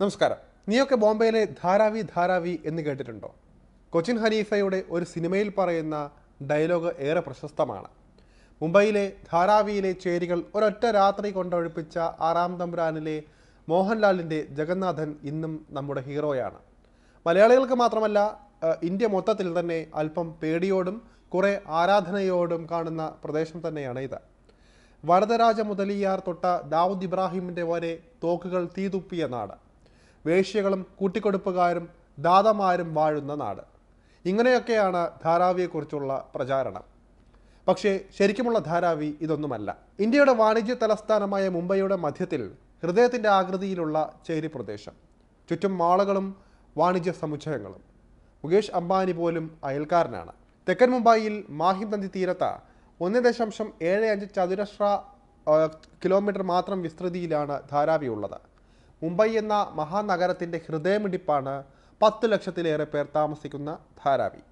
നമസ്കാരം. നീയൊക്കെ ബോംബെയിലെ ധാരാവി ധാരാവി എന്ന് കേട്ടിട്ടുണ്ടോ? കൊച്ചിൻ ഹനീഫയുടെ ഒരു സിനിമയിൽ പറയുന്ന ഡയലോഗ് ഏറെ പ്രശസ്തമാണ്. മുംബൈയിലെ ധാരാവിയിലെ ചേരികൾ ഒരൊറ്റ രാത്രി കൊണ്ടൊഴിപ്പിച്ച ആറാം തമ്പുരാനിലെ മോഹൻലാലിന്റെ ജഗന്നാഥൻ ഇന്നും നമ്മുടെ ഹീറോയാണ്. മലയാളികൾക്ക് മാത്രമല്ല ഇന്ത്യ മൊത്തത്തിൽ തന്നെ അല്പം പേടിയോടും കുറേ ആരാധനയോടും കാണുന്ന പ്രദേശം തന്നെയാണ് ഇത്. വരദരാജ മുതലിയാർ തൊട്ട ദാവൂദ് ഇബ്രാഹിമിന്റെ വരെ തോക്കുകൾ തീതുപ്പിയ നാട് വേശ്യകളും കൂട്ടിക്കൊടുപ്പുകാരും ദാതമാരും വാഴുന്ന നാട്. ഇങ്ങനെയൊക്കെയാണ് ധാരാവിയെക്കുറിച്ചുള്ള പ്രചാരണം. പക്ഷേ ശരിക്കുമുള്ള ധാരാവി ഇതൊന്നുമല്ല. ഇന്ത്യയുടെ വാണിജ്യ തലസ്ഥാനമായ മുംബൈയുടെ മധ്യത്തിൽ ഹൃദയത്തിന്റെ ആകൃതിയിലുള്ള ചേരി പ്രദേശം. ചുറ്റും മാളുകളും വാണിജ്യ സമുച്ചയങ്ങളും. മുകേഷ് അംബാനി പോലും അയൽക്കാരനാണ്. തെക്കൻ മുംബൈയിൽ മാഹിം നദി തീരത്ത് ഒന്ന് ദശാംശം ഏഴ് അഞ്ച് ചതുരശ്ര കിലോമീറ്റർ മാത്രം വിസ്തൃതിയിലാണ് ധാരാവി ഉള്ളത് മുംബൈ എന്ന മഹാനഗരത്തിന്റെ ഹൃദയമിടിപ്പാണ് പത്ത് ലക്ഷത്തിലേറെ പേർ താമസിക്കുന്ന ധാരാവി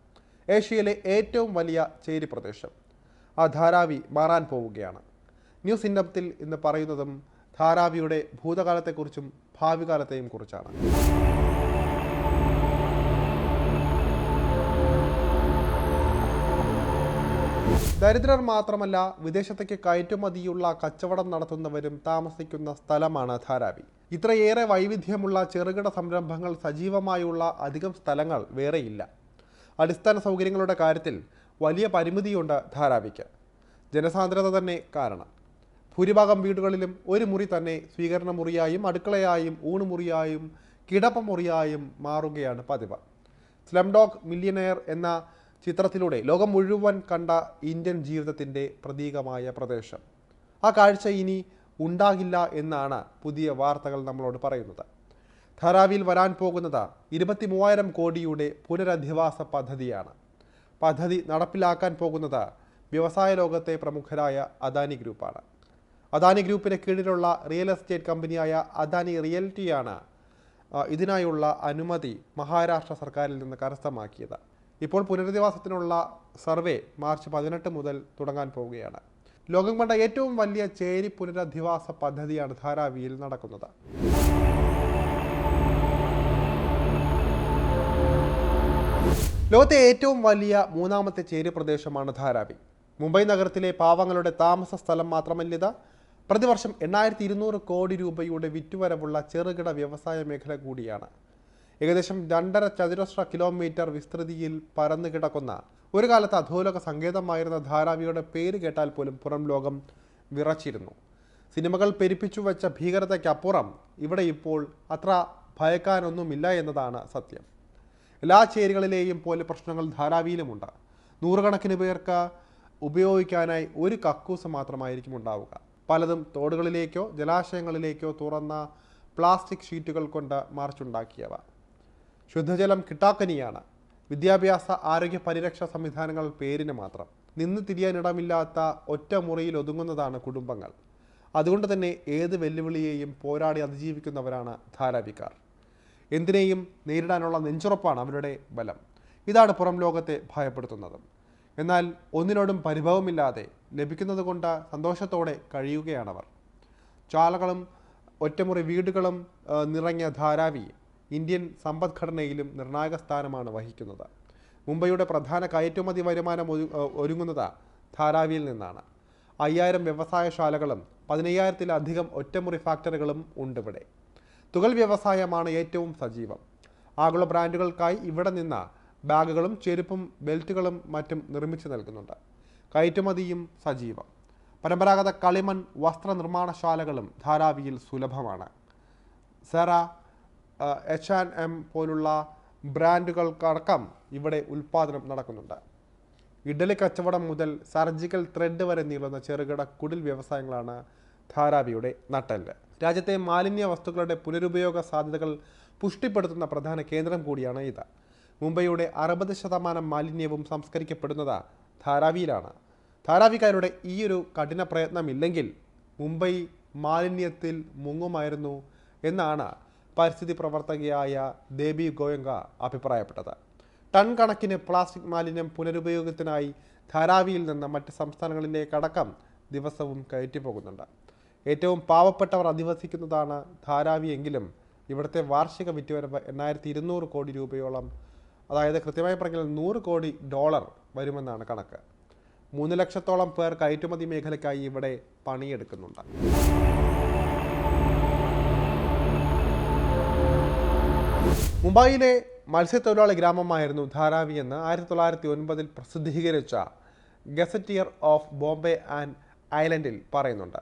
ഏഷ്യയിലെ ഏറ്റവും വലിയ ചേരി പ്രദേശം. ആ ധാരാവി മാറാൻ പോവുകയാണ്. ന്യൂസ് ഇൻഡപ്തിൽ ഇന്ന് പറയുന്നതും ധാരാവിയുടെ ഭൂതകാലത്തെക്കുറിച്ചും ഭാവി കാലത്തെയും കുറിച്ചാണ്. ദരിദ്രർ മാത്രമല്ല വിദേശത്തേക്ക് കയറ്റുമതിയുള്ള കച്ചവടം നടത്തുന്നവരും താമസിക്കുന്ന സ്ഥലമാണ് ധാരാവി. ഇത്രയേറെ വൈവിധ്യമുള്ള ചെറുകിട സംരംഭങ്ങൾ സജീവമായുള്ള അധികം സ്ഥലങ്ങൾ വേറെയില്ല. അടിസ്ഥാന സൗകര്യങ്ങളുടെ കാര്യത്തിൽ വലിയ പരിമിതിയുണ്ട് ധാരാവിക്ക്. ജനസാന്ദ്രത തന്നെ കാരണം. ഭൂരിഭാഗം വീടുകളിലും ഒരു മുറി തന്നെ സ്വീകരണ മുറിയായും അടുക്കളയായും ഊണുമുറിയായും കിടപ്പമുറിയായും മാറുകയാണ് പതിവ്. സ്ലം ഡോഗ് മില്യനെയർ എന്ന ചിത്രത്തിലൂടെ ലോകം മുഴുവൻ കണ്ട ഇന്ത്യൻ ജീവിതത്തിന്റെ പ്രതീകമായ പ്രദേശം. ആ കാഴ്ച ഇനി ഉണ്ടാകില്ല എന്നാണ് പുതിയ വാർത്തകൾ നമ്മളോട് പറയുന്നത്. ധാരാവിയിൽ വരാൻ പോകുന്നത് ഇരുപത്തി മൂവായിരം കോടിയുടെ പുനരധിവാസ പദ്ധതിയാണ്. പദ്ധതി നടപ്പിലാക്കാൻ പോകുന്നത് വ്യവസായ ലോകത്തെ പ്രമുഖരായ അദാനി ഗ്രൂപ്പാണ്. അദാനി ഗ്രൂപ്പിന് കീഴിലുള്ള റിയൽ എസ്റ്റേറ്റ് കമ്പനിയായ അദാനി റിയൽറ്റിയാണ് ഇതിനായുള്ള അനുമതി മഹാരാഷ്ട്ര സർക്കാരിൽ നിന്ന് കരസ്ഥമാക്കിയത്. ഇപ്പോൾ പുനരധിവാസത്തിനുള്ള സർവേ മാർച്ച് പതിനെട്ട് മുതൽ തുടങ്ങാൻ പോവുകയാണ്. ലോകം കണ്ട ഏറ്റവും വലിയ ചേരി പുനരധിവാസ പദ്ധതിയാണ് ധാരാവിയിൽ നടക്കുന്നത്. ലോകത്തെ ഏറ്റവും വലിയ മൂന്നാമത്തെ ചേരി പ്രദേശമാണ് ധാരാവി. മുംബൈ നഗരത്തിലെ പാവങ്ങളുടെ താമസ സ്ഥലം മാത്രമല്ലിത് പ്രതിവർഷം എണ്ണായിരത്തി ഇരുന്നൂറ് കോടി രൂപയുടെ വിറ്റുവരവുള്ള ചെറുകിട വ്യവസായ മേഖല കൂടിയാണ്. ഏകദേശം രണ്ടര ചതുരശ്ര കിലോമീറ്റർ വിസ്തൃതിയിൽ പരന്നു കിടക്കുന്ന ഒരു കാലത്ത് അധോലോക സങ്കേതമായിരുന്ന ധാരാവിയുടെ പേര് കേട്ടാൽ പോലും പുറം ലോകം വിറച്ചിരുന്നു. സിനിമകൾ പെരുപ്പിച്ചു വെച്ച ഭീകരതയ്ക്കപ്പുറം ഇവിടെ ഇപ്പോൾ അത്ര ഭയക്കാനൊന്നുമില്ല എന്നതാണ് സത്യം. എല്ലാ ചേരികളിലെയും പോലെ പ്രശ്നങ്ങൾ ധാരാവിയിലുമുണ്ട്. നൂറുകണക്കിന് പേർക്ക് ഉപയോഗിക്കാനായി ഒരു കക്കൂസ് മാത്രമായിരിക്കും ഉണ്ടാവുക. പലതും തോടുകളിലേക്കോ ജലാശയങ്ങളിലേക്കോ തുറന്ന പ്ലാസ്റ്റിക് ഷീറ്റുകൾ കൊണ്ട് മറിച്ചുണ്ടാക്കിയവ ശുദ്ധജലം കിട്ടാക്കനിയാണ്. വിദ്യാഭ്യാസ ആരോഗ്യ പരിരക്ഷ സംവിധാനങ്ങൾ പേരിന് മാത്രം. നിന്ന് തിരിയാനിടമില്ലാത്ത ഒറ്റ മുറിയിൽ ഒതുങ്ങുന്നതാണ് കുടുംബങ്ങൾ. അതുകൊണ്ട് തന്നെ ഏത് വെല്ലുവിളിയെയും പോരാടി അതിജീവിക്കുന്നവരാണ് ധാരാവിക്കാർ. എന്തിനേയും നേരിടാനുള്ള നെഞ്ചുറപ്പാണ് അവരുടെ ബലം. ഇതാണ് പുറം ലോകത്തെ ഭയപ്പെടുത്തുന്നത്. എന്നാൽ ഒന്നിനോടും പരിഭവമില്ലാതെ ലഭിക്കുന്നത് കൊണ്ട് സന്തോഷത്തോടെ കഴിയുകയാണവർ. ചാലകളും ഒറ്റമുറി വീടുകളും നിറഞ്ഞ ധാരാവി ഇന്ത്യൻ സമ്പദ്ഘടനയിലും നിർണായക സ്ഥാനമാണ് വഹിക്കുന്നത്. മുംബൈയുടെ പ്രധാന കയറ്റുമതി വരുമാനം ഒരു- ഒരുങ്ങുന്നത് ധാരാവിയിൽ നിന്നാണ്. അയ്യായിരം വ്യവസായശാലകളും പതിനയ്യായിരത്തിലധികം ഒറ്റമുറി ഫാക്ടറികളും ഉണ്ട് ഇവിടെ തുകൽ വ്യവസായമാണ് ഏറ്റവും സജീവം. ആഗോള ബ്രാൻഡുകൾക്കായി ഇവിടെ നിന്ന് ബാഗുകളും ചെരുപ്പും ബെൽറ്റുകളും മറ്റും നിർമ്മിച്ചു നൽകുന്നുണ്ട്. കയറ്റുമതിയും സജീവം. പരമ്പരാഗത കളിമൺ വസ്ത്രനിർമ്മാണശാലകളും ധാരാവിയിൽ സുലഭമാണ്. സെറ എച്ച് ആൻഡ് എം പോലുള്ള ബ്രാൻഡുകൾക്കടക്കം ഇവിടെ ഉൽപ്പാദനം നടക്കുന്നുണ്ട്. ഇഡലി കച്ചവടം മുതൽ സർജിക്കൽ ത്രെഡ് വരെ നീളുന്ന ചെറുകിട കുടിൽ വ്യവസായങ്ങളാണ് ധാരാവിയുടെ നട്ടെല്ല്. രാജ്യത്തെ മാലിന്യ വസ്തുക്കളുടെ പുനരുപയോഗ സാധ്യതകൾ പുഷ്ടിപ്പെടുത്തുന്ന പ്രധാന കേന്ദ്രം കൂടിയാണ് ഇത്. മുംബൈയുടെ അറുപത് ശതമാനം മാലിന്യവും സംസ്കരിക്കപ്പെടുന്നത് ധാരാവിയിലാണ്. ധാരാവിക്കാരുടെ ഈ ഒരു കഠിന പ്രയത്നമില്ലെങ്കിൽ മുംബൈ മാലിന്യത്തിൽ മുങ്ങുമായിരുന്നു എന്നാണ് പരിസ്ഥിതി പ്രവർത്തകയായ ദേബി ഗോയങ്ക അഭിപ്രായപ്പെട്ടത്. ടൺ കണക്കിന് പ്ലാസ്റ്റിക് മാലിന്യം പുനരുപയോഗത്തിനായി ധാരാവിയിൽ നിന്ന് മറ്റ് സംസ്ഥാനങ്ങളിലേക്കടക്കം ദിവസവും കയറ്റിപ്പോകുന്നുണ്ട്. ഏറ്റവും പാവപ്പെട്ടവർ അധിവസിക്കുന്നതാണ് ധാരാവി എങ്കിലും ഇവിടുത്തെ വാർഷിക വിറ്റുവരവ് എണ്ണായിരത്തി ഇരുന്നൂറ് കോടി രൂപയോളം അതായത് കൃത്യമായി പറഞ്ഞാൽ നൂറ് കോടി ഡോളർ വരുമെന്നാണ് കണക്ക്. മൂന്ന് ലക്ഷത്തോളം പേർ കയറ്റുമതി മേഖലയ്ക്കായി ഇവിടെ പണിയെടുക്കുന്നുണ്ട്. മുംബൈയിലെ മത്സ്യത്തൊഴിലാളി ഗ്രാമമായിരുന്നു ധാരാവി എന്ന് ആയിരത്തി തൊള്ളായിരത്തി ഒൻപതിൽ പ്രസിദ്ധീകരിച്ച ഗസറ്റിയർ ഓഫ് ബോംബെ ആൻഡ് ഐലൻഡിൽ പറയുന്നുണ്ട്.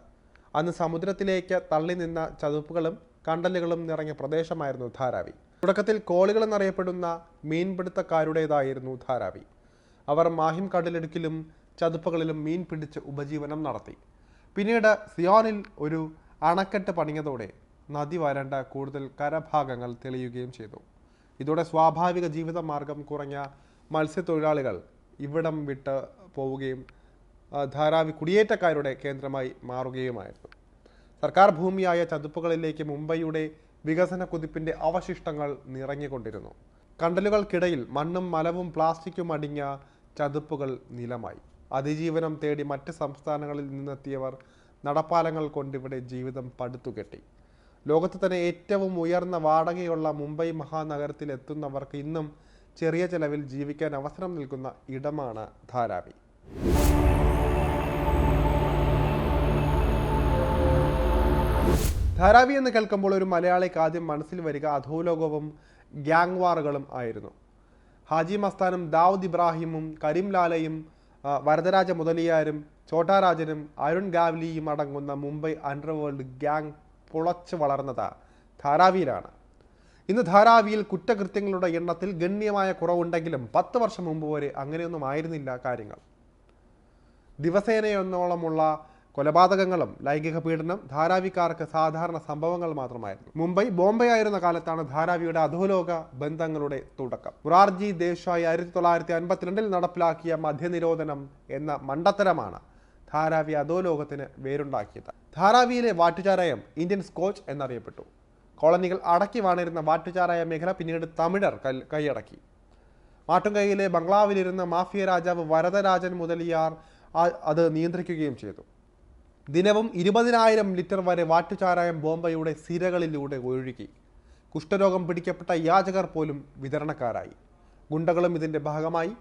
അന്ന് സമുദ്രത്തിലേക്ക് തള്ളി നിന്ന ചതുപ്പുകളും കണ്ടലുകളും നിറഞ്ഞ പ്രദേശമായിരുന്നു ധാരാവി. തുടക്കത്തിൽ കോളികൾ എന്നറിയപ്പെടുന്ന മീൻപിടുത്തക്കാരുടേതായിരുന്നു ധാരാവി. അവർ മാഹിം കടലിടുക്കിലും ചതുപ്പുകളിലും മീൻ പിടിച്ച് ഉപജീവനം നടത്തി. പിന്നീട് സിയോണിൽ ഒരു അണക്കെട്ട് പണിഞ്ഞതോടെ നദി വരണ്ട കൂടുതൽ കരഭാഗങ്ങൾ തെളിയുകയും ചെയ്തു. ഇതോടെ സ്വാഭാവിക ജീവിത മാർഗം കുറഞ്ഞ മത്സ്യത്തൊഴിലാളികൾ ഇവിടം വിട്ട് പോവുകയും ധാരാവി കുടിയേറ്റക്കാരുടെ കേന്ദ്രമായി മാറുകയുമായിരുന്നു. സർക്കാർ ഭൂമിയായ ചതുപ്പുകളിലേക്ക് മുംബൈയുടെ വികസന കുതിപ്പിന്റെ അവശിഷ്ടങ്ങൾ നിറഞ്ഞുകൊണ്ടിരുന്നു. കണ്ടലുകൾക്കിടയിൽ മണ്ണും മലവും പ്ലാസ്റ്റിക്കും അടിഞ്ഞ ചതുപ്പുകൾ നിലമായി. അതിജീവനം തേടി മറ്റ് സംസ്ഥാനങ്ങളിൽ നിന്നെത്തിയവർ നടപ്പാലങ്ങൾ കൊണ്ടിവിടെ ജീവിതം പടുത്തുകെട്ടി. ലോകത്ത് തന്നെ ഏറ്റവും ഉയർന്ന വാടകയുള്ള മുംബൈ മഹാനഗരത്തിൽ എത്തുന്നവർക്ക് ഇന്നും ചെറിയ ചെലവിൽ ജീവിക്കാൻ അവസരം നൽകുന്ന ഇടമാണ് ധാരാവി. ധാരാവി എന്ന് കേൾക്കുമ്പോൾ ഒരു മലയാളിക്ക് ആദ്യം മനസ്സിൽ വരിക അധോലോകവും ഗ്യാങ് വാറുകളും ആയിരുന്നു. ഹാജി മസ്താനും ദാവൂദ് ഇബ്രാഹിമും കരീം ലാലയും വരദരാജ മുതലിയാരും ചോട്ടാരാജനും അരുൺ ഗാവ്ലിയും അടങ്ങുന്ന മുംബൈ അണ്ടർവേൾഡ് ഗ്യാങ് പുളച്ചു വളർന്നത് ധാരാവിയിലാണ്. ഇന്ന് ധാരാവിയിൽ കുറ്റകൃത്യങ്ങളുടെ എണ്ണത്തിൽ ഗണ്യമായ കുറവുണ്ടെങ്കിലും പത്ത് വർഷം മുമ്പ് വരെ അങ്ങനെയൊന്നും ആയിരുന്നില്ല കാര്യങ്ങൾ. ദിവസേനയെന്നോളമുള്ള കൊലപാതകങ്ങളും ലൈംഗിക പീഡനം ധാരാവിക്കാർക്ക് സാധാരണ സംഭവങ്ങൾ മാത്രമായിരുന്നു. മുംബൈ ബോംബെ ആയിരുന്ന കാലത്താണ് ധാരാവിയുടെ അധോലോക ബന്ധങ്ങളുടെ തുടക്കം. മുറാർജി ദേശായി ആയിരത്തി തൊള്ളായിരത്തി അൻപത്തിരണ്ടിൽ നടപ്പിലാക്കിയ മദ്യനിരോധനം എന്ന മണ്ടത്തരമാണ് ധാരാവി അധോലോകത്തിന് വേരുണ്ടാക്കിയത്. ധാരാവിയിലെ വാറ്റുചാരായം ഇന്ത്യൻ സ്കോച്ച് എന്നറിയപ്പെട്ടു. കോളനികൾ അടക്കി വാണിരുന്ന വാറ്റുചാരായ മേഖല പിന്നീട് തമിഴർ കൈയടക്കി. മാട്ടുംകൈയിലെ ബംഗ്ലാവിലിരുന്ന മാഫിയ രാജാവ് വരദരാജൻ മുതലിയാർ അത് നിയന്ത്രിക്കുകയും ചെയ്തു. ദിനവും ഇരുപതിനായിരം ലിറ്റർ വരെ വാറ്റുചാരായം ബോംബെയുടെ സിരകളിലൂടെ ഒഴുകി. കുഷ്ഠരോഗം പിടിക്കപ്പെട്ട യാചകർ പോലും വിതരണക്കാരായി. ഗുണ്ടകളും ഇതിന്റെ ഭാഗമായി.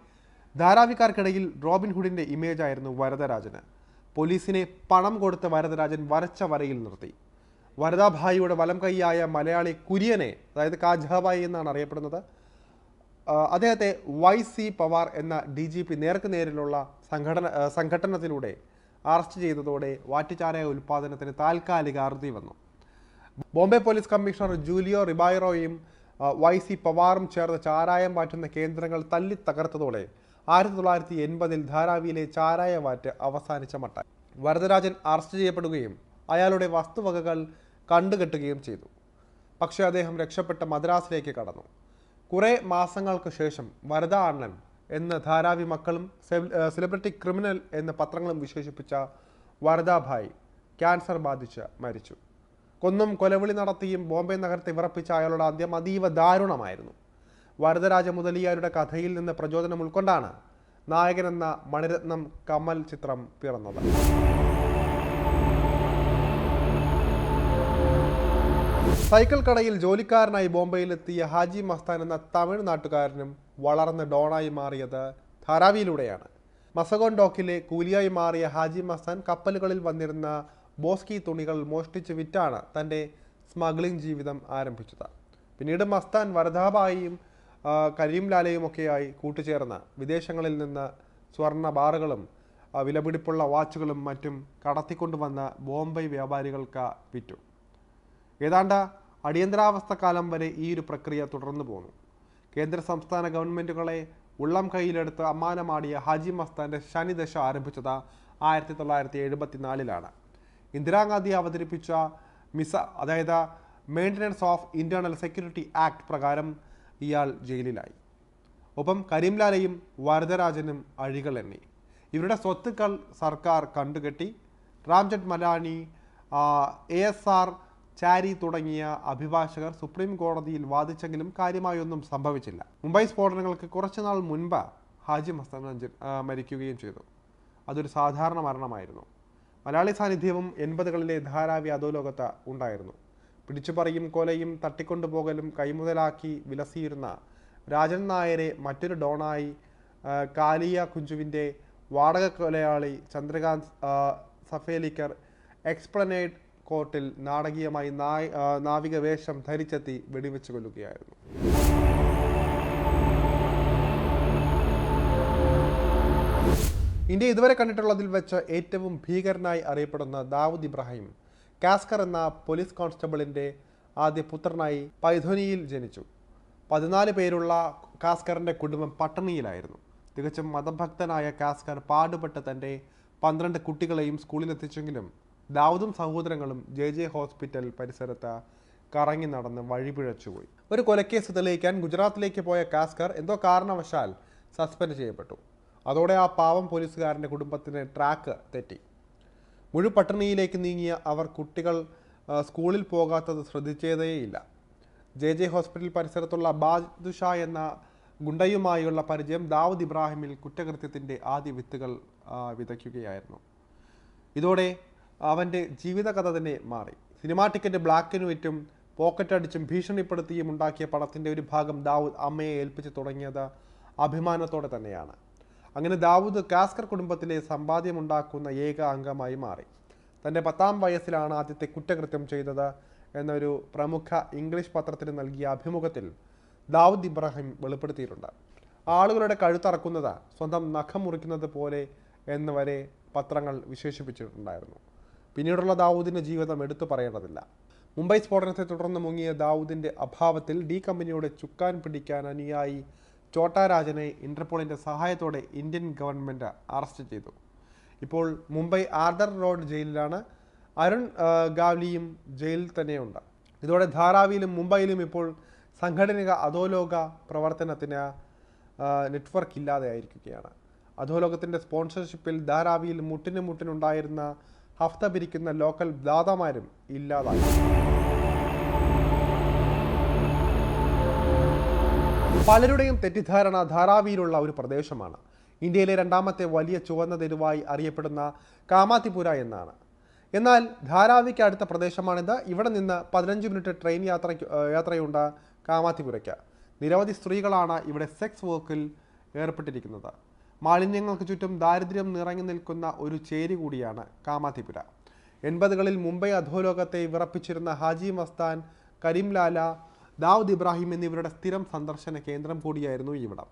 ധാരാവിക്കാർക്കിടയിൽ റോബിൻഹുഡിന്റെ ഇമേജായിരുന്നു വരദരാജന്. പോലീസിനെ പണം കൊടുത്ത് വരദരാജൻ വരച്ച വരയിൽ നിർത്തി. വരദാഭായിയുടെ വലം കൈയായ മലയാളി കുര്യനെ അതായത് കാജാബായി എന്നാണ് അറിയപ്പെടുന്നത് അദ്ദേഹത്തെ വൈ സി പവാർ എന്ന ഡി ജി പി നേർക്ക് നേരിലുള്ള സംഘടന സംഘടനത്തിലൂടെ അറസ്റ്റ് ചെയ്തതോടെ വാറ്റുചാരായ ഉൽപ്പാദനത്തിന് താൽക്കാലിക അറുതി വന്നു. ബോംബെ പോലീസ് കമ്മീഷണർ ജൂലിയോ റിബായറോയും വൈ സി പവാറും ചേർന്ന് ചാരായം മാറ്റുന്ന കേന്ദ്രങ്ങൾ തല്ലി തകർത്തതോടെ ആയിരത്തി തൊള്ളായിരത്തി എൺപതിൽ ധാരാവിയിലെ ചാരായ വാറ്റ് അവസാനിച്ച മട്ടായി. വരദരാജൻ അറസ്റ്റ് ചെയ്യപ്പെടുകയും അയാളുടെ വസ്തുവകകൾ കണ്ടുകെട്ടുകയും ചെയ്തു. പക്ഷേ അദ്ദേഹം രക്ഷപ്പെട്ട മദ്രാസിലേക്ക് കടന്നു. കുറേ മാസങ്ങൾക്ക് ശേഷം വരദ അണ്ണൻ എന്ന് ധാരാവി മക്കളും സെലിബ്രിറ്റി ക്രിമിനൽ എന്ന പത്രങ്ങളും വിശേഷിപ്പിച്ച വരദാഭായ് ക്യാൻസർ ബാധിച്ച് മരിച്ചു. കൊന്നും കൊലവിളി നടത്തിയും ബോംബെ നഗരത്തെ വിറപ്പിച്ച അയാളുടെ അന്ത്യം അതീവ ദാരുണമായിരുന്നു. വരദരാജ മുതലിയാരുടെ കഥയിൽ നിന്ന് പ്രചോദനം ഉൾക്കൊണ്ടാണ് നായകൻ എന്ന മണിരത്നം കമൽ ചിത്രം പിറന്നത്. സൈക്കിൾ കടയിൽ ജോലിക്കാരനായി ബോംബെയിലെത്തിയ ഹാജി മസ്താൻ എന്ന തമിഴ് നാട്ടുകാരനും വളർന്ന് ഡോണായി മാറിയത് ധാരാവിയിലൂടെയാണ്. മസഗോൺ ഡോക്കിലെ കൂലിയായി മാറിയ ഹാജി മസ്താൻ കപ്പലുകളിൽ വന്നിരുന്ന ബോസ്കി തുണികൾ മോഷ്ടിച്ച് വിറ്റാണ് തന്റെ സ്മഗ്ലിംഗ് ജീവിതം ആരംഭിച്ചത്. പിന്നീട് മസ്താൻ വരദാബായിയും കരീം ലാലയും ഒക്കെയായി കൂട്ടുചേർന്ന് വിദേശങ്ങളിൽ നിന്ന് സ്വർണ ബാറുകളും വിലപിടിപ്പുള്ള വാച്ചുകളും മറ്റും കടത്തിക്കൊണ്ടുവന്ന ബോംബെ വ്യാപാരികൾക്ക് വിറ്റു. ഏതാണ്ട് അടിയന്തരാവസ്ഥ കാലം വരെ ഈ ഒരു പ്രക്രിയ തുടർന്നു പോന്നു. കേന്ദ്ര സംസ്ഥാന ഗവൺമെന്റുകളെ ഉള്ളം കയ്യിലെടുത്ത് അമ്മാനമാടിയ ഹാജി മസ്താന്റെ ശനിദശ ആരംഭിച്ചത് ആയിരത്തി തൊള്ളായിരത്തി എഴുപത്തിനാലിലാണ് ഇന്ദിരാഗാന്ധി അവതരിപ്പിച്ച മിസ അതായത് maintenance of internal security act പ്രകാരം ഇയാൾ ജയിലിലായി. ഒപ്പം കരീംലാലയും വരദരാജനും അഴികൾ എണ്ണി. ഇവരുടെ സ്വത്തുക്കൾ സർക്കാർ കണ്ടുകെട്ടി. Ram Jethmalani A S R Chari തുടങ്ങിയ അഭിഭാഷകർ സുപ്രീം കോടതിയിൽ വാദിച്ചെങ്കിലും കാര്യമായൊന്നും സംഭവിച്ചില്ല. മുംബൈ സ്ഫോടനങ്ങൾക്ക് കുറച്ചുനാൾ മുൻപ് ഹാജി മസ്തൻ മരിക്കുകയും ചെയ്തു. അതൊരു സാധാരണ മരണമായിരുന്നു. മലയാളി സാന്നിധ്യവും എൺപതുകളിലെ ധാരാവി അധോലോകത്ത് ഉണ്ടായിരുന്നു. പിടിച്ചുപറിയും കൊലയും തട്ടിക്കൊണ്ടുപോകലും കൈമുതലാക്കി വിലസിയിരുന്ന രാജൻ നായരെ മറ്റൊരു ഡോണായി കാലിയ കുഞ്ചുവിന്റെ വാടക കൊലയാളി ചന്ദ്രകാന്ത് സഫേലിക്കർ എക്സ്പ്ലനേഡ് കോർട്ടിൽ നാടകീയമായി നായ് നാവിക വേഷം ധരിച്ചെത്തി വെടിവെച്ച് കൊല്ലുകയായിരുന്നു. ഇന്ത്യ ഇതുവരെ കണ്ടിട്ടുള്ളതിൽ വെച്ച് ഏറ്റവും ഭീകരനായി അറിയപ്പെടുന്ന ദാവൂദ് ഇബ്രാഹിം കാസ്കർ എന്ന പോലീസ് കോൺസ്റ്റബിളിന്റെ ആദ്യ പുത്രനായി പൈഥോനിയിൽ ജനിച്ചു. പതിനാല് പേരുള്ള കാസ്കറിന്റെ കുടുംബം പട്ടണിയിലായിരുന്നു. തികച്ചും മതഭക്തനായ കാസ്കർ പാടുപെട്ട് തന്റെ പന്ത്രണ്ട് കുട്ടികളെയും സ്കൂളിലെത്തിച്ചെങ്കിലും ദാവൂദും സഹോദരങ്ങളും ജെ ജെ ഹോസ്പിറ്റൽ പരിസരത്ത് കറങ്ങി നടന്ന് വഴിപിഴച്ചുപോയി. ഒരു കൊലക്കേസ് തെളിയിക്കാൻ ഗുജറാത്തിലേക്ക് പോയ കാസ്കർ എന്തോ കാരണവശാൽ സസ്പെൻഡ് ചെയ്യപ്പെട്ടു. അതോടെ ആ പാവം പോലീസുകാരന്റെ കുടുംബത്തിന് ട്രാക്ക് തെറ്റി. മുഴുപട്ടണിയിലേക്ക് നീങ്ങിയ അവർ കുട്ടികൾ സ്കൂളിൽ പോകാത്തത് ശ്രദ്ധിച്ചതേയില്ല. ജെ ജെ ഹോസ്പിറ്റൽ പരിസരത്തുള്ള ബാദുഷ എന്ന ഗുണ്ടയുമായുള്ള പരിചയം ദാവൂദ് ഇബ്രാഹിമിൽ കുറ്റകൃത്യത്തിന്റെ ആദ്യ വിത്തുകൾ വിതയ്ക്കുകയായിരുന്നു. ഇതോടെ അവന്റെ ജീവിതകഥ തന്നെ മാറി. സിനിമാ ടിക്കറ്റ് ബ്ലാക്കിന് വിറ്റും പോക്കറ്റ് അടിച്ചും ഭീഷണിപ്പെടുത്തിയും ഉണ്ടാക്കിയ പണത്തിന്റെ ഒരു ഭാഗം ദാവൂദ് അമ്മയെ ഏൽപ്പിച്ച് തുടങ്ങിയത് അഭിമാനത്തോടെ തന്നെയാണ്. അങ്ങനെ ദാവൂദ് കാസ്കർ കുടുംബത്തിലെ സമ്പാദ്യമുണ്ടാക്കുന്ന ഏക അംഗമായി മാറി. തന്റെ പത്താം വയസ്സിലാണ് ആദ്യത്തെ കുറ്റകൃത്യം ചെയ്തത് എന്നൊരു പ്രമുഖ ഇംഗ്ലീഷ് പത്രത്തിന് നൽകിയ അഭിമുഖത്തിൽ ദാവൂദ് ഇബ്രാഹിം വെളിപ്പെടുത്തിയിട്ടുണ്ട്. ആളുകളുടെ കഴുത്തറക്കുന്നത് സ്വന്തം നഖം മുറിക്കുന്നത് പോലെ എന്ന് വരെ പത്രങ്ങൾ വിശേഷിപ്പിച്ചിട്ടുണ്ടായിരുന്നു. പിന്നീടുള്ള ദാവൂദിന്റെ ജീവിതം എടുത്തു പറയേണ്ടതില്ല. മുംബൈ സ്ഫോടനത്തെ തുടർന്ന് മുങ്ങിയ ദാവൂദിന്റെ അഭാവത്തിൽ ഡി കമ്പനിയുടെ ചുക്കാൻ പിടിക്കാൻ അനുയായി ചോട്ടാ രാജനെ ഇന്റർപോളിന്റെ സഹായത്തോടെ ഇന്ത്യൻ ഗവൺമെന്റ് അറസ്റ്റ് ചെയ്തു. ഇപ്പോൾ മുംബൈ ആർദർ റോഡ് ജയിലിലാണ്. അരുൺ ഗാവ്ലിയും ജയിലിൽ തന്നെയുണ്ട്. ഇതോടെ ധാരാവിയിലും മുംബൈയിലും ഇപ്പോൾ സംഘടനിക അധോലോക പ്രവർത്തനത്തിന് നെറ്റ്വർക്ക് ഇല്ലാതെ ആയിരിക്കുകയാണ്. അധോലോകത്തിന്റെ സ്പോൺസർഷിപ്പിൽ ധാരാവിയിൽ മുട്ടിന് മുട്ടിനുണ്ടായിരുന്ന ഹഫ്ത പിരിക്കുന്ന ലോക്കൽ ദാതാമാരും ഇല്ലാതായി. പലരുടെയും തെറ്റിദ്ധാരണ ധാരാവിയിലുള്ള ഒരു പ്രദേശമാണ്. ഇന്ത്യയിലെ രണ്ടാമത്തെ വലിയ ചുവന്ന തെരുവായി അറിയപ്പെടുന്ന കാമാത്തിപുര എന്നാണ്. എന്നാൽ ധാരാവിക്ക് അടുത്ത പ്രദേശമാണിത്. ഇവിടെ നിന്ന് പതിനഞ്ച് മിനിറ്റ് ട്രെയിൻ യാത്ര യാത്രയുണ്ട് കാമാത്തിപുരയ്ക്ക്. നിരവധി സ്ത്രീകളാണ് ഇവിടെ സെക്സ് വർക്കിൽ ഏർപ്പെട്ടിരിക്കുന്നത്. മാലിന്യങ്ങൾക്ക് ചുറ്റും ദാരിദ്ര്യം നിറഞ്ഞു നിൽക്കുന്ന ഒരു ചേരി കൂടിയാണ് കാമാത്തിപുര. എൺപതുകളിൽ മുംബൈ അധോലോകത്തെ വിറപ്പിച്ചിരുന്ന ഹാജി മസ്താൻ കരീം ലാല ദാവൂദ് ഇബ്രാഹിം എന്നിവരുടെ സ്ഥിരം സന്ദർശന കേന്ദ്രം കൂടിയായിരുന്നു ഇവിടം.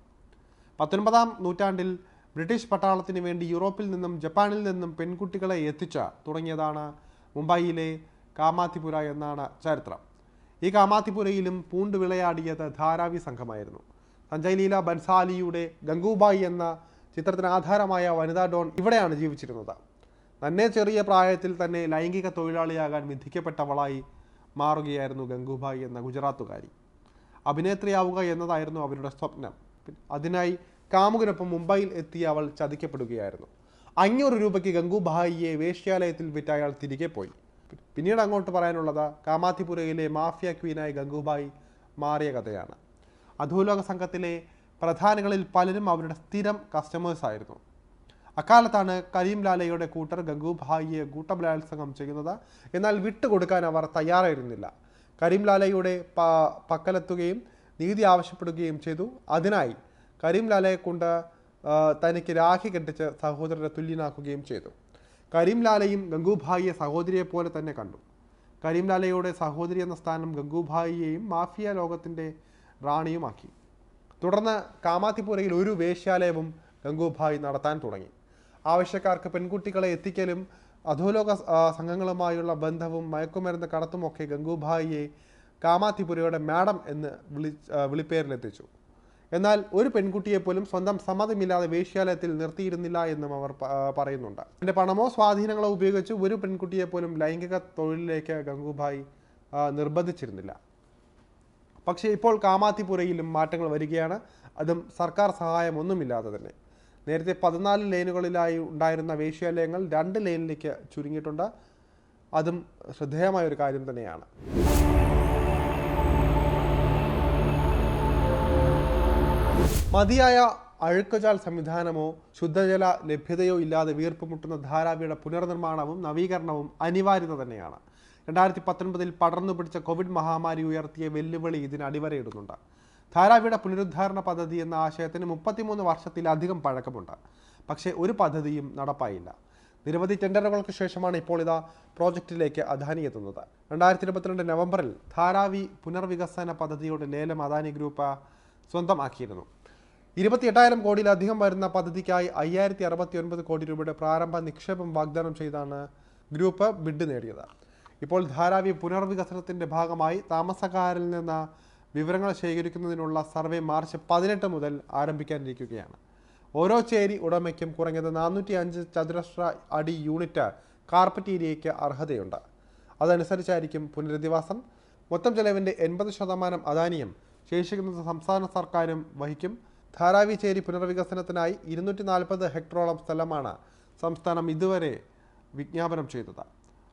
പത്തൊൻപതാം നൂറ്റാണ്ടിൽ ബ്രിട്ടീഷ് പട്ടാളത്തിന് വേണ്ടി യൂറോപ്പിൽ നിന്നും ജപ്പാനിൽ നിന്നും പെൺകുട്ടികളെ എത്തിച്ച തുടങ്ങിയതാണ് മുംബൈയിലെ കാമാത്തിപുര എന്നാണ് ചരിത്രം. ഈ കാമാത്തിപുരയിലും പൂണ്ട് വിളയാടിയത് ധാരാവി സംഘമായിരുന്നു. സഞ്ജയ് ലീല ബൻസാലിയുടെ ഗംഗൂബായി എന്ന ചിത്രത്തിന് ആധാരമായ വനിതാ ഡോൺ ഇവിടെയാണ് ജീവിച്ചിരുന്നത്. തന്നെ ചെറിയ പ്രായത്തിൽ തന്നെ ലൈംഗിക തൊഴിലാളിയാകാൻ വിധിക്കപ്പെട്ടവളായി മാറുകയായിരുന്നു ഗംഗുഭായി എന്ന ഗുജറാത്തുകാരി. അഭിനേത്രിയാവുക എന്നതായിരുന്നു അവരുടെ സ്വപ്നം. അതിനായി കാമുകനൊപ്പം മുംബൈയിൽ എത്തിയ അവൾ ചതിക്കപ്പെടുകയായിരുന്നു. അഞ്ഞൂറ് രൂപയ്ക്ക് ഗംഗുഭായിയെ വേശ്യാലയത്തിൽ വിറ്റ അയാൾ തിരികെ പോയി. പിന്നീട് അങ്ങോട്ട് പറയാനുള്ളത് കാമാത്തിപുരയിലെ മാഫിയ ക്വീനായി ഗംഗുഭായി മാറിയ കഥയാണ്. അധോലോക സംഘത്തിലെ പ്രധാനികളിൽ പലരും അവരുടെ സ്ഥിരം കസ്റ്റമേഴ്സ് ആയിരുന്നു. അക്കാലത്താണ് കരീം ലാലയുടെ കൂട്ടർ ഗംഗുഭായിയെ കൂട്ടബലാത്സംഗം ചെയ്യുന്നത്. എന്നാൽ വിട്ടുകൊടുക്കാൻ അവർ തയ്യാറായിരുന്നില്ല. കരീം ലാലയുടെ പ- പക്കലെത്തുകയും നീതി ആവശ്യപ്പെടുകയും ചെയ്തു. അതിനായി കരീം ലാലയെ കൊണ്ട് തനിക്ക് രാഖി കെട്ടിച്ച് സഹോദരനെ തുല്യനാക്കുകയും ചെയ്തു. കരീം ലാലയും ഗംഗുഭായിയെ സഹോദരിയെ പോലെ തന്നെ കണ്ടു. കരീം ലാലയുടെ സഹോദരി എന്ന സ്ഥാനം ഗംഗുഭായിയെയും മാഫിയ ലോകത്തിന്റെ റാണിയുമാക്കി. തുടർന്ന് കാമാത്തിപ്പുരയിൽ ഒരു വേശ്യാലയവും ഗംഗുഭായി നടത്താൻ തുടങ്ങി. ആവശ്യക്കാർക്ക് പെൺകുട്ടികളെ എത്തിക്കലും അധോലോക സംഘങ്ങളുമായുള്ള ബന്ധവും മയക്കുമരുന്ന് കടത്തുമൊക്കെ ഗംഗൂഭായിയെ കാമാത്തിപുരയുടെ മാഡം എന്ന് വിളി വിളിപ്പേരിലെത്തിച്ചു. എന്നാൽ ഒരു പെൺകുട്ടിയെപ്പോലും സ്വന്തം സമ്മതമില്ലാതെ വേശ്യാലയത്തിൽ നിർത്തിയിരുന്നില്ല എന്നും അവർ പറയുന്നുണ്ട്. എന്റെ പണമോ സ്വാധീനങ്ങളോ ഉപയോഗിച്ച് ഒരു പെൺകുട്ടിയെപ്പോലും ലൈംഗിക തൊഴിലിലേക്ക് ഗംഗൂഭായി നിർബന്ധിച്ചിരുന്നില്ല. പക്ഷേ ഇപ്പോൾ കാമാത്തിപുരയിലും മാറ്റങ്ങൾ വരികയാണ്. അതും സർക്കാർ സഹായമൊന്നുമില്ലാതെ തന്നെ. നേരത്തെ പതിനാല് ലെയിനുകളിലായി ഉണ്ടായിരുന്ന വേശ്യാലയങ്ങൾ രണ്ട് ലെയിനിലേക്ക് ചുരുങ്ങിയിട്ടുണ്ട്. അതും ശ്രദ്ധേയമായ ഒരു കാര്യം തന്നെയാണ്. മതിയായ അഴുക്കുചാൽ സംവിധാനമോ ശുദ്ധജല ലഭ്യതയോ ഇല്ലാതെ വീർപ്പുമുട്ടുന്ന ധാരാവിയുടെ പുനർനിർമ്മാണവും നവീകരണവും അനിവാര്യത തന്നെയാണ്. രണ്ടായിരത്തി പത്തൊൻപതിൽ പടർന്നു പിടിച്ച കോവിഡ് മഹാമാരി ഉയർത്തിയ വെല്ലുവിളി ഇതിന് അടിവരയിടുന്നുണ്ട്. ധാരാവിയുടെ പുനരുദ്ധാരണ പദ്ധതി എന്ന ആശയത്തിന് മുപ്പത്തിമൂന്ന് വർഷത്തിലധികം പഴക്കമുണ്ട്. പക്ഷേ ഒരു പദ്ധതിയും നടപ്പായില്ല. നിരവധി ടെൻഡറുകൾക്ക് ശേഷമാണ് ഇപ്പോൾ ഇതാ പ്രോജക്റ്റിലേക്ക് അദാനി എത്തുന്നത്. രണ്ടായിരത്തി ഇരുപത്തിരണ്ട് നവംബറിൽ ധാരാവി പുനർവികസന പദ്ധതിയുടെ ലേലം അദാനി ഗ്രൂപ്പ് സ്വന്തമാക്കിയിരുന്നു. ഇരുപത്തിയെട്ടായിരം കോടിയിലധികം വരുന്ന പദ്ധതിക്കായി അയ്യായിരത്തി അറുപത്തി ഒൻപത് കോടി രൂപയുടെ പ്രാരംഭ നിക്ഷേപം വാഗ്ദാനം ചെയ്താണ് ഗ്രൂപ്പ് ബിഡ് നേടിയത്. ഇപ്പോൾ ധാരാവി പുനർവികസനത്തിന്റെ ഭാഗമായി താമസക്കാരിൽ നിന്ന് വിവരങ്ങൾ ശേഖരിക്കുന്നതിനുള്ള സർവേ മാർച്ച് പതിനെട്ട് മുതൽ ആരംഭിക്കാനിരിക്കുകയാണ്. ഓരോ ചേരി ഉടമയ്ക്കും കുറഞ്ഞത് നാനൂറ്റി അഞ്ച് ചതുരശ്ര അടി യൂണിറ്റ് കാർപ്പറ്റ് ഏരിയയ്ക്ക് അർഹതയുണ്ട്. അതനുസരിച്ചായിരിക്കും പുനരധിവാസം. മൊത്തം ചെലവിന്റെ എൺപത് ശതമാനം അദാനിയും ശേഷിക്കുന്നത് സംസ്ഥാന സർക്കാരും വഹിക്കും. ധാരാവി ചേരി പുനർവികസനത്തിനായി ഇരുന്നൂറ്റി നാൽപ്പത് ഹെക്ടറോളം സ്ഥലമാണ് സംസ്ഥാനം ഇതുവരെ വിജ്ഞാപനം ചെയ്തത്.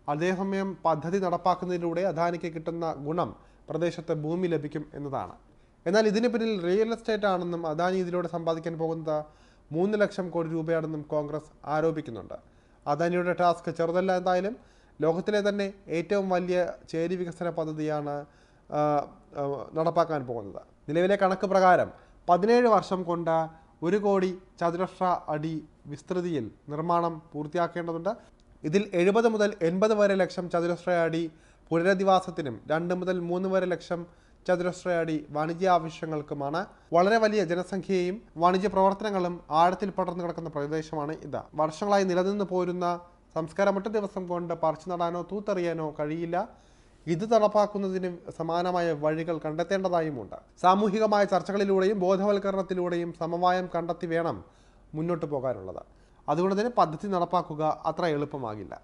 അതേസമയം പദ്ധതി നടപ്പാക്കുന്നതിലൂടെ അദാനിക്ക് കിട്ടുന്ന ഗുണം പ്രദേശത്ത് ഭൂമി ലഭിക്കും എന്നതാണ്. എന്നാൽ ഇതിന് പിന്നിൽ റിയൽ എസ്റ്റേറ്റ് ആണെന്നും അദാനി ഇതിലൂടെ സമ്പാദിക്കാൻ പോകുന്നത് മൂന്ന് ലക്ഷം കോടി രൂപയാണെന്നും കോൺഗ്രസ് ആരോപിക്കുന്നുണ്ട്. അദാനിയുടെ ടാസ്ക് ചെറുതല്ല എന്തായാലും ലോകത്തിലെ തന്നെ ഏറ്റവും വലിയ ചേരി വികസന പദ്ധതിയാണ് നടപ്പാക്കാൻ പോകുന്നത്. നിലവിലെ കണക്ക് പ്രകാരം പതിനേഴ് വർഷം കൊണ്ട് ഒരു കോടി ചതുരശ്ര അടി വിസ്തൃതിയിൽ നിർമ്മാണം പൂർത്തിയാക്കേണ്ടതുണ്ട്. ഇതിൽ എഴുപത് മുതൽ എൺപത് വരെ ലക്ഷം ചതുരശ്ര അടി പുനരധിവാസത്തിനും രണ്ട് മുതൽ മൂന്ന് വരെ ലക്ഷം ചതുരശ്ര അടി വാണിജ്യ ആവശ്യങ്ങൾക്കുമാണ് വളരെ വലിയ ജനസംഖ്യയും വാണിജ്യ പ്രവർത്തനങ്ങളും ആഴത്തിൽ പടർന്നു കിടക്കുന്ന പ്രദേശമാണ് ഇത്. വർഷങ്ങളായി നിലനിന്ന് പോരുന്ന സംസ്കാരം ഒറ്റ ദിവസം കൊണ്ട് പറിച്ചു നടാനോ തൂത്തെറിയാനോ കഴിയില്ല. ഇത് നടപ്പാക്കുന്നതിന് സമാനമായ വഴികൾ കണ്ടെത്തേണ്ടതായുമുണ്ട്. സാമൂഹികമായ ചർച്ചകളിലൂടെയും ബോധവൽക്കരണത്തിലൂടെയും സമവായം കണ്ടെത്തി വേണം മുന്നോട്ട് പോകാനുള്ളത്. അതുകൊണ്ട് തന്നെ പദ്ധതി നടപ്പാക്കുക അത്ര എളുപ്പമാകില്ല.